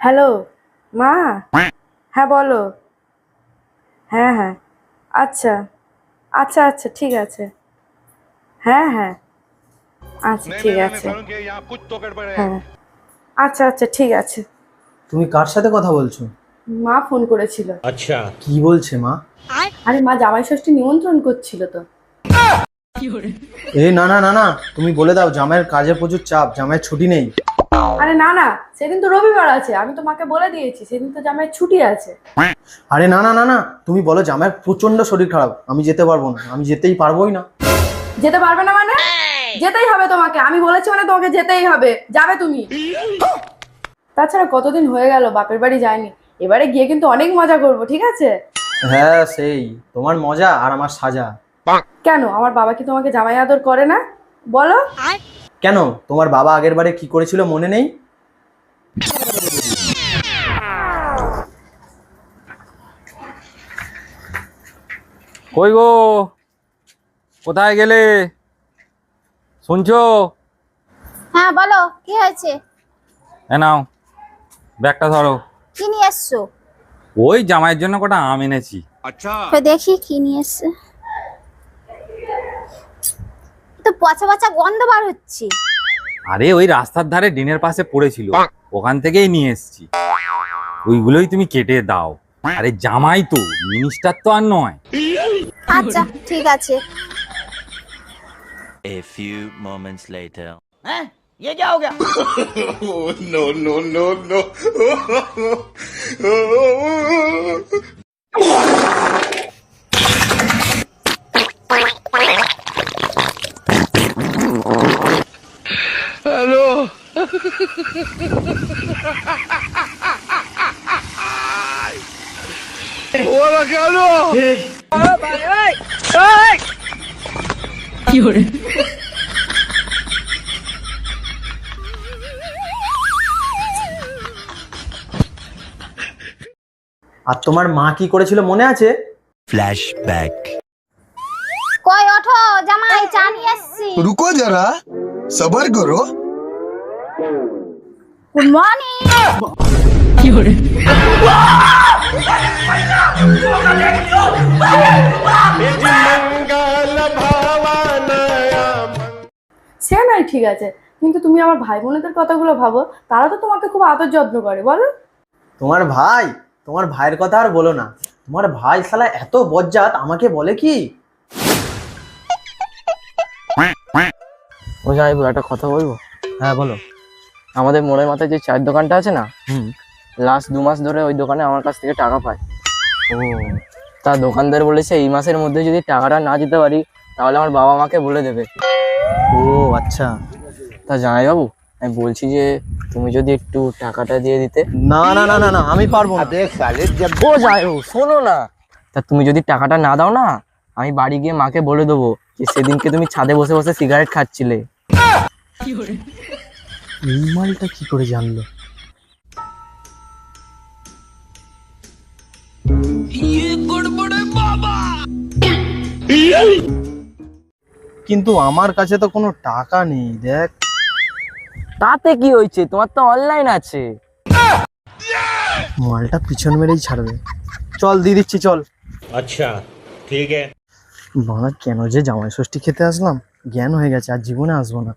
Hello মা? হ্যাঁ বলো। হ্যাঁ হ্যাঁ। আচ্ছা। আচ্ছা আচ্ছা ঠিক আছে। হ্যাঁ হ্যাঁ। আচ্ছা ঠিক আছে। হ্যাঁ। আচ্ছা আচ্ছা ঠিক আছে। তুমি কার সাথে কথা বলছো? মা ফোন করেছিল। আচ্ছা। কি বলছে মা? আরে মা জামাই ষষ্ঠী নিমন্ত্রণ করছিল তো। এ না না না না তুমি বলে দাও জামাইয়ের কাজে প্রচুর চাপ জামাইয়ের ছুটি নেই। আরে না না সেদিন তো রবিবার আছে আমি তো মাকে বলে দিয়েছি সেদিন তো জামাই ছুটি আছে। আরে না না না না তুমি বলো জামাইয়ের প্রচণ্ড শরীর খারাপ আমি যেতে পারব না আমি যেতেই পারবোই না। যেতে পারবে না মানে? যেতেই হবে তোমাকে আমি বলেছি মানে তোমাকে যেতেই হবে যাবে তুমি। তাছাড়া কতদিন হয়ে গেল বাপের বাড়ি যায়নি এবারে গিয়ে কিন্তু অনেক মজা করব ঠিক আছে? হ্যাঁ সেই তোমার মজা আর আমার সাজা। কেন আমার বাবা কি তোমাকে জামাই আদর করে না? বলো। কেন? তোমার বাবা আগের বারে কি করেছিল মনে নেই? কই গো? কোথায় গেলে? শুনছো? হ্যাঁ বলো কি হয়েছে? এ নাও ব্যাগটা ধরো। কি নিয়ে এসছো? ওই জামাইয়ের জন্য কটা আম এনেছি। আচ্ছা দেখি কি নিয়ে এসছে। তো পচা পচা গন্ধ বার হচ্ছে। আরে ওই রাস্তার ধারে ডিনের পাশে পড়েছিল। ওখান থেকেই নিয়ে এসেছি। ওইগুলোই তুমি কেটে দাও। আরে জামাই তো মিনিস্টার তো আর নয়। আচ্ছা ঠিক আছে। এ ফিউ মোমেন্টস লাইট অ্যাউ হ্যাঁ যাও A আর তোমার মা কি করেছিল মনে আছে? ফ্ল্যাশব্যাক কই ওঠো জামাই চা নিয়ে রুকো জরা সবার করো। গুড মর্নিং সে নয় ঠিক আছে। কিন্তু তুমি আমার ভাই বোনেদের কথাগুলো ভাবো তারা তো তোমাকে খুব আদর যত্ন করে বলো। তোমার ভাই? তোমার ভাইয়ের কথা আর বলো না। তোমার ভাই শালা এত বজ্জাত আমাকে বলে কি? ও জামাইবু একটা কথা বলব? হ্যাঁ বলো। আমাদের মোড়ের মাথায় যে চায়ের দোকানটা আছে না হুম। লাস্ট দু মাস ধরে ওই দোকানে আমার কাছ থেকে টাকা পায়। ও তা দোকানদার বলেছে এই মাসের মধ্যে যদি টাকাটা না দিতে পারি তাহলে আমার বাবা মাকে বলে দেবে। ও আচ্ছা। তা জামাইবাবু আমি বলছি যে তুমি যদি একটু টাকাটা দিয়ে দিতে। না না না না না আমি পারব না। ও জামাইবাবু শোনো না। তা তুমি যদি টাকাটা না দাও না আমি বাড়ি গিয়ে মাকে বলে দেবো যে সেদিনকে তুমি ছাদে বসে বসে সিগারেট খাচ্ছিলে। এই মালটা কি করে জানলো? কিন্তু আমার কাছে তো কোনো টাকা নেই দেখ। তাতে কি হয়েছে? তোমার তো অনলাইন আছে। মালটা পিছন মেরেই ছাড়বে। চল দিয়ে দিচ্ছি চল। আচ্ছা ঠিক আছে। বাবা কেন যে জামাই ষষ্ঠী খেতে আসলাম? জ্ঞান হয়ে গেছে আর জীবনে আসব না।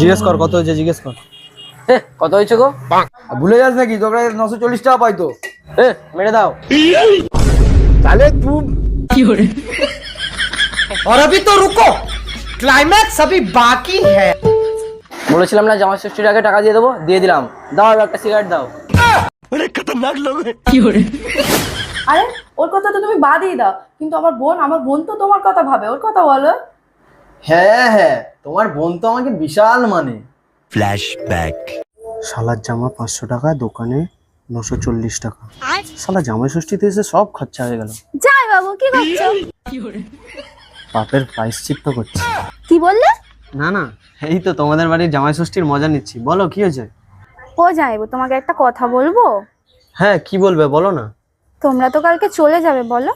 জিজ্ঞেস কর কত হয়েছে জিজ্ঞেস কর। কত হয়েছে গো? ভুলে যাস নাকি? তোমরা নশো চল্লিশ টাকা পাই তো। মেরে দাও। তাহলে তুই और अभी तो रुको क्लाइमैक्स अभी बाकी है বলেছিলাম না জামাই ষষ্ঠীর আগে টাকা দিয়ে দেবো দিয়ে দিলাম দাও এবার একটা সিগারেট দাও আরে ওর কথা তো তুমি বাদই দাও কিন্তু আমার বোন আমার বোন তো তোমার কথা ভাবে ওর কথা বলো হ্যাঁ হ্যাঁ তোমার বোন তো আমাকে বিশাল মানে Flashback. শালার জামা পাঁচশো টাকা দোকানে নশো চল্লিশ টাকা। শালা জামাই ষষ্ঠীতে এসে সব খরচা হয়ে গেল। যাই বাবু কি করছ? বাপের প্রাইস চিপ্ত করছে। কি বললে? না না এই তো তোমাদের বাড়ির জামাই ষষ্ঠীর মজা নিচ্ছি। বলো কি হয়েছে? ও যাইবো তোমাকে একটা কথা বলব? হ্যাঁ কি বলবে বলো না। তোমরা তো কালকে চলে যাবে বলো।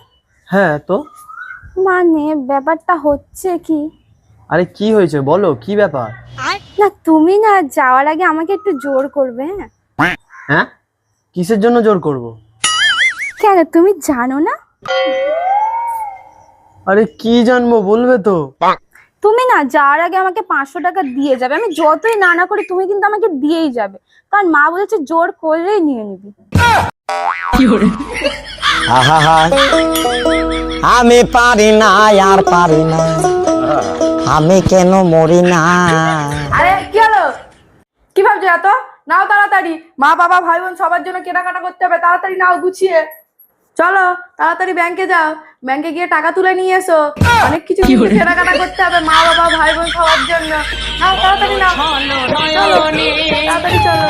হ্যাঁ তো? মানে ব্যাপারটা হচ্ছে কি? আরে কি হয়েছে বলো কি ব্যাপার? না তুমি না যাওয়ার আগে আমাকে একটু জোর করবে হ্যাঁ? হ্যাঁ? কিসের জন্য জোর করব? কেন তুমি জানো না? আরে কি জানব বলবে তো? তুমি না যাওয়ার আগে আমাকে পাঁচশো টাকা দিয়ে যাবে। আমি যতই না না করি তুমি কিন্তু আমাকে দিয়েই যাবে। কারণ মা বলেছে জোর করলেই নিয়ে নিবি। আমি পারি না আর পারি না। আমি কেন মরি না? এত? নাও তাড়াতাড়ি। মা বাবা ভাই বোন সবার জন্য কেনাকাটা করতে হবে। তাড়াতাড়ি নাও গুছিয়ে। চলো তাড়াতাড়ি ব্যাংকে যাও। ব্যাংকে গিয়ে টাকা তুলে নিয়ে এসো। অনেক কিছু কেনাকাটা করতে হবে মা বাবা ভাই বোন সবার জন্য। নাও তাড়াতাড়ি নাও। চলো তাড়াতাড়ি চলো।